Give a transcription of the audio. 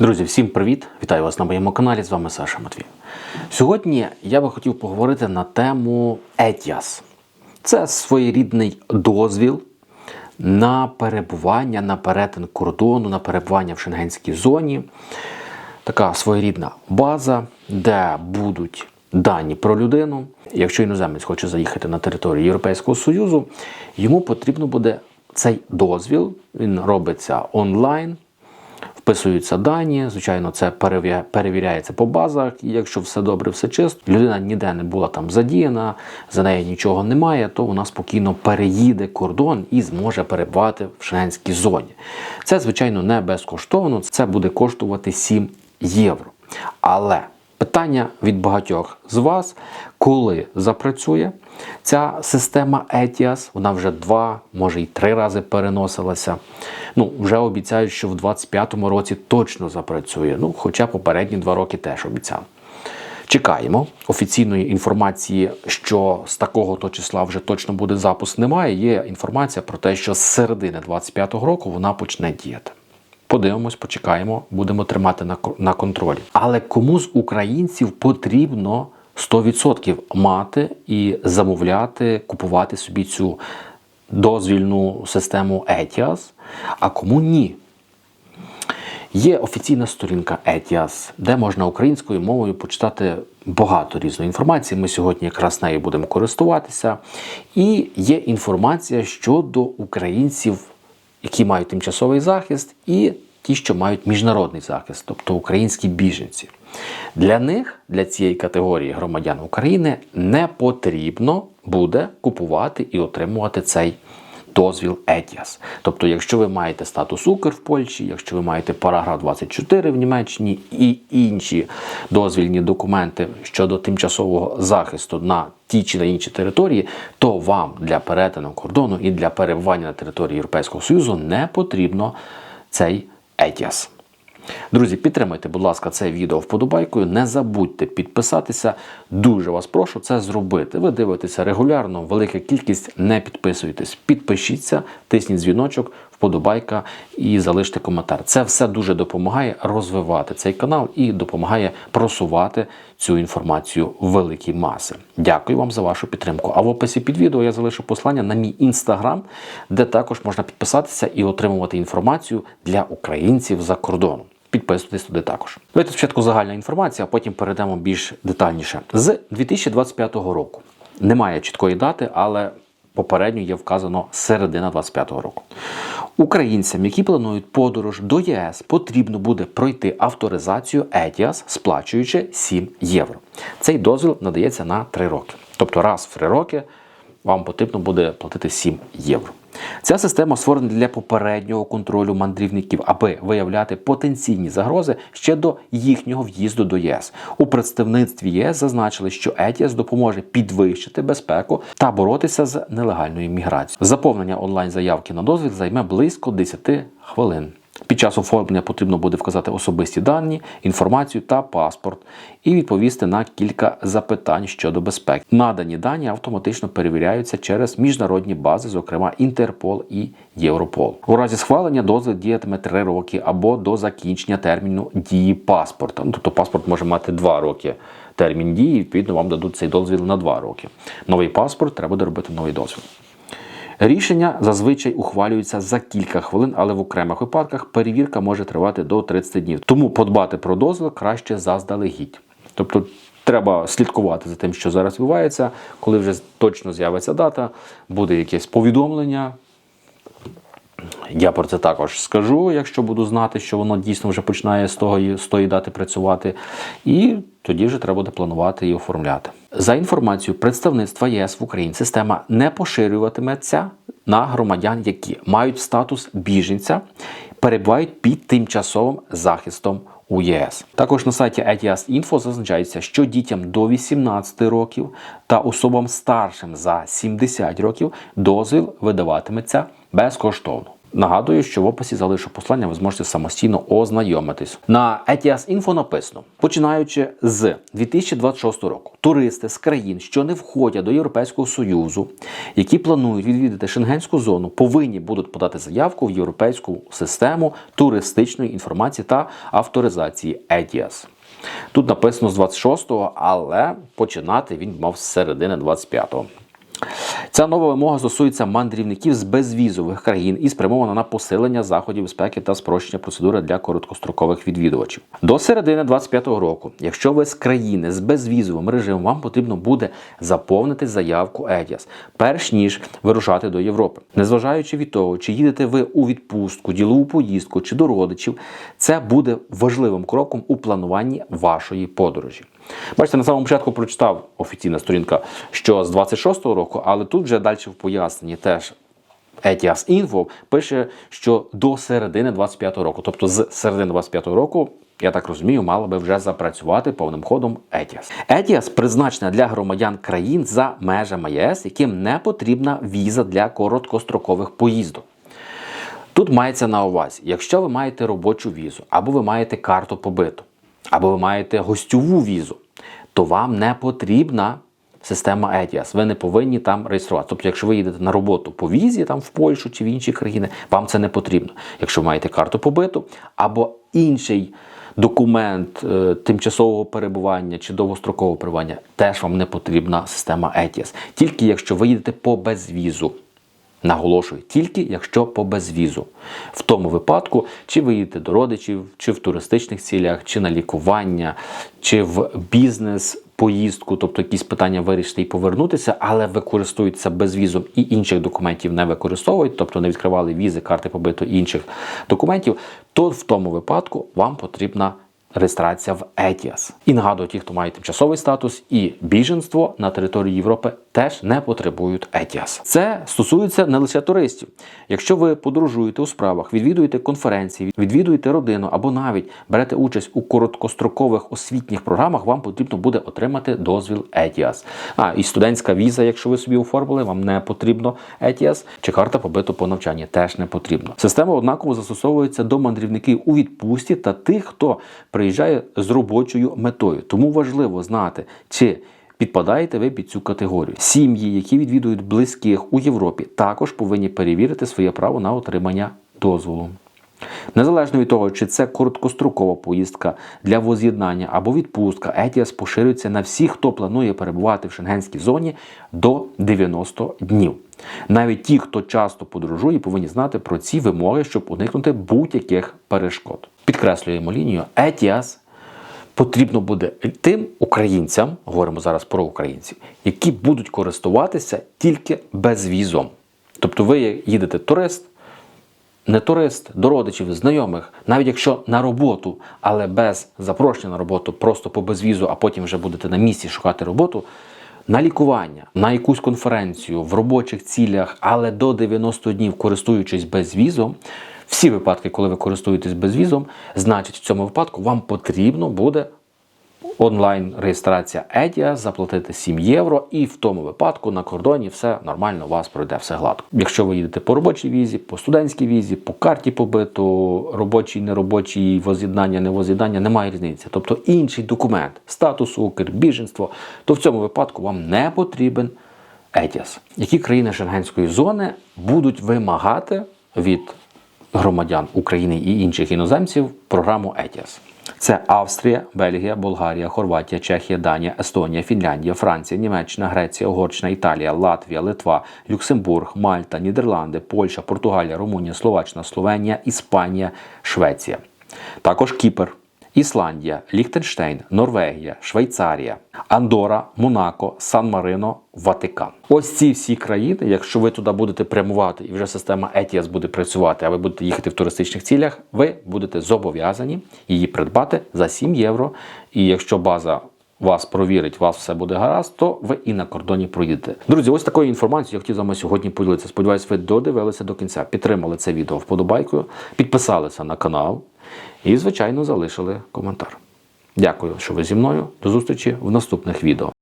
Друзі, всім привіт! Вітаю вас на моєму каналі. З вами Саша Матвій. Сьогодні я би хотів поговорити на тему ETIAS. Це своєрідний дозвіл на перебування, на перетин кордону, на перебування в шенгенській зоні. Така своєрідна база, де будуть дані про людину. Якщо іноземець хоче заїхати на територію Європейського Союзу, йому потрібно буде цей дозвіл. Він робиться онлайн. Вписуються дані, звичайно, це перевіряється по базах. І якщо все добре, все чисто, людина ніде не була там задіяна, за нею нічого немає, то вона спокійно переїде кордон і зможе перебувати в шенгенській зоні. Це, звичайно, не безкоштовно, це буде коштувати 7 євро. Але питання від багатьох з вас, коли запрацює ця система ETIAS, вона вже два, може й три рази переносилася. Ну, вже обіцяють, що в 2025 році точно запрацює. Ну, хоча попередні два роки теж обіцяли. Чекаємо офіційної інформації, що з такого то числа вже точно буде запуск. Немає. Є інформація про те, що з середини 25-го року вона почне діяти. Подивимось, почекаємо, будемо тримати на контролі. Але кому з українців потрібно 100% мати і замовляти, купувати собі цю дозвільну систему ETIAS, а кому ні? Є офіційна сторінка ETIAS, де можна українською мовою почитати багато різної інформації. Ми сьогодні якраз нею будемо користуватися. І є інформація щодо українців, які мають тимчасовий захист, і ті, що мають міжнародний захист, тобто українські біженці. Для них, для цієї категорії громадян України, не потрібно буде купувати і отримувати цей дозвіл ETIAS. Тобто, якщо ви маєте статус Укр в Польщі, якщо ви маєте параграф 24 в Німеччині і інші дозвільні документи щодо тимчасового захисту на ті чи на інші території, то вам для перетину кордону і для перебування на території Європейського Союзу не потрібно цей ETIAS. Друзі, підтримайте, будь ласка, це відео вподобайкою. Не забудьте підписатися. Дуже вас прошу це зробити. Ви дивитеся регулярно, велика кількість. Не підписуйтесь. Підпишіться, тисніть дзвіночок, вподобайка і залиште коментар. Це все дуже допомагає розвивати цей канал і допомагає просувати цю інформацію в великі маси. Дякую вам за вашу підтримку. А в описі під відео я залишу послання на мій інстаграм, де також можна підписатися і отримувати інформацію для українців за кордоном. Підписуйтесь туди також. Давайте спочатку загальна інформація, а потім перейдемо більш детальніше. З 2025 року немає чіткої дати, але попередньо є вказано середина 25 року. Українцям, які планують подорож до ЄС, потрібно буде пройти авторизацію ETIAS, сплачуючи 7 євро. Цей дозвіл надається на 3 роки. Тобто раз в 3 роки вам потрібно буде платити 7 євро. Ця система створена для попереднього контролю мандрівників, аби виявляти потенційні загрози ще до їхнього в'їзду до ЄС. У представництві ЄС зазначили, що ETIAS допоможе підвищити безпеку та боротися з нелегальною міграцією. Заповнення онлайн-заявки на дозвіл займе близько 10 хвилин. Під час оформлення потрібно буде вказати особисті дані, інформацію та паспорт і відповісти на кілька запитань щодо безпеки. Надані дані автоматично перевіряються через міжнародні бази, зокрема Інтерпол і Європол. У разі схвалення дозвіл діятиме 3 роки або до закінчення терміну дії паспорта. Ну, Тобто паспорт може мати 2 роки термін дії, відповідно, вам дадуть цей дозвіл на 2 роки. Новий паспорт треба буде робити новий дозвіл. Рішення зазвичай ухвалюється за кілька хвилин, але в окремих випадках перевірка може тривати до 30 днів. Тому подбати про дозвіл краще заздалегідь. Тобто треба слідкувати за тим, що зараз відбувається. Коли вже точно з'явиться дата, буде якесь повідомлення. Я про це також скажу, якщо буду знати, що воно дійсно вже починає з того з тої дати працювати. І тоді вже треба буде планувати і оформляти. За інформацією представництва ЄС в Україні, система не поширюватиметься на громадян, які мають статус біженця, перебувають під тимчасовим захистом у ЄС. Також на сайті ETIAS Info зазначається, що дітям до 18 років та особам старшим за 70 років дозвіл видаватиметься безкоштовно. Нагадую, що в описі залишу послання, ви зможете самостійно ознайомитись. На ETIAS Info написано: починаючи з 2026 року, туристи з країн, що не входять до Європейського Союзу, які планують відвідати шенгенську зону, повинні будуть подати заявку в європейську систему туристичної інформації та авторизації ETIAS. Тут написано з 26-го, але починати він мав з середини 25-го. Ця нова вимога стосується мандрівників з безвізових країн і спрямована на посилення заходів безпеки та спрощення процедури для короткострокових відвідувачів. До середини 25-го року, якщо ви з країни з безвізовим режимом, вам потрібно буде заповнити заявку ETIAS, перш ніж вирушати до Європи. Незважаючи від того, чи їдете ви у відпустку, ділову поїздку чи до родичів, це буде важливим кроком у плануванні вашої подорожі. Бачите, на самому початку прочитав офіційна сторінка, що з 26-го року, але тут вже далі в поясненні теж Info пише, що до середини 25-го року, тобто з середини 25-го року. Я так розумію, мала би вже запрацювати повним ходом ETIAS. ETIAS призначена для громадян країн за межами ЄС, яким не потрібна віза для короткострокових поїздок. Тут мається на увазі, якщо ви маєте робочу візу, або ви маєте карту побиту, або ви маєте гостьову візу, то вам не потрібна система ETIAS. Ви не повинні там реєструватися. Тобто, якщо ви їдете на роботу по візі, там в Польщу чи в інші країни, вам це не потрібно. Якщо ви маєте карту побиту або інший документ е, тимчасового перебування чи довгострокового перебування, теж вам не потрібна система ETIAS. Тільки якщо ви їдете по безвізу. Наголошую, тільки якщо по безвізу. В тому випадку, чи ви їдете до родичів, чи в туристичних цілях, чи на лікування, чи в бізнес поїздку, тобто якісь питання вирішити і повернутися, але ви безвізом і інших документів не використовують, тобто не відкривали візи, карти побиту інших документів, то в тому випадку вам потрібна реєстрація в ETIAS. І нагадую, ті, хто має тимчасовий статус і біженство на території Європи, теж не потребують ETIAS. Це стосується не лише туристів. Якщо ви подорожуєте у справах, відвідуєте конференції, відвідуєте родину або навіть берете участь у короткострокових освітніх програмах, вам потрібно буде отримати дозвіл ETIAS. А і студентська віза, якщо ви собі оформили, вам не потрібно ETIAS, чи карта побиту по навчанні теж не потрібно. Система однаково застосовується до мандрівників у відпустці та тих, хто приїжджає з робочою метою. Тому важливо знати, чи підпадаєте ви під цю категорію. Сім'ї, які відвідують близьких у Європі, також повинні перевірити своє право на отримання дозволу. Незалежно від того, чи це короткострокова поїздка для воз'єднання або відпустка, ETIAS поширюється на всіх, хто планує перебувати в шенгенській зоні до 90 днів. Навіть ті, хто часто подорожує, повинні знати про ці вимоги, щоб уникнути будь-яких перешкод. Підкреслюємо лінію ETIAS потрібно буде тим українцям, говоримо зараз про українців, які будуть користуватися тільки безвізом. Тобто ви їдете турист, не турист, до родичів, знайомих, навіть якщо на роботу, але без запрошення на роботу, просто по безвізу, а потім вже будете на місці шукати роботу. На лікування, на якусь конференцію в робочих цілях, але до 90 днів користуючись безвізом, всі випадки, коли ви користуєтесь безвізом, значить в цьому випадку вам потрібно буде онлайн реєстрація ETIAS, заплатити 7 євро, і в тому випадку на кордоні все нормально у вас пройде все гладко. Якщо ви їдете по робочій візі, по студентській візі, по карті побиту, робочій, неробочій, воз'єднання, невоз'єднання, немає різниці. Тобто інший документ статус Укр, біженство, то в цьому випадку вам не потрібен ETIAS. Які країни Шенгенської зони будуть вимагати від громадян України і інших іноземців програму ETIAS? Це Австрія, Бельгія, Болгарія, Хорватія, Чехія, Данія, Естонія, Фінляндія, Франція, Німеччина, Греція, Угорщина, Італія, Латвія, Литва, Люксембург, Мальта, Нідерланди, Польща, Португалія, Румунія, Словаччина, Словенія, Іспанія, Швеція. Також Кіпр, Ісландія, Ліхтенштейн, Норвегія, Швейцарія, Андора, Монако, Сан-Марино, Ватикан. Ось ці всі країни, якщо ви туди будете прямувати і вже система ETIAS буде працювати, а ви будете їхати в туристичних цілях, ви будете зобов'язані її придбати за 7 євро. І якщо база вас провірить, вас все буде гаразд, то ви і на кордоні проїдете. Друзі, ось такою інформацією я хотів з вами сьогодні поділитися. Сподіваюсь, ви додивилися до кінця, підтримали це відео вподобайкою, підписалися на канал і, звичайно, залишили коментар. Дякую, що ви зі мною. До зустрічі в наступних відео.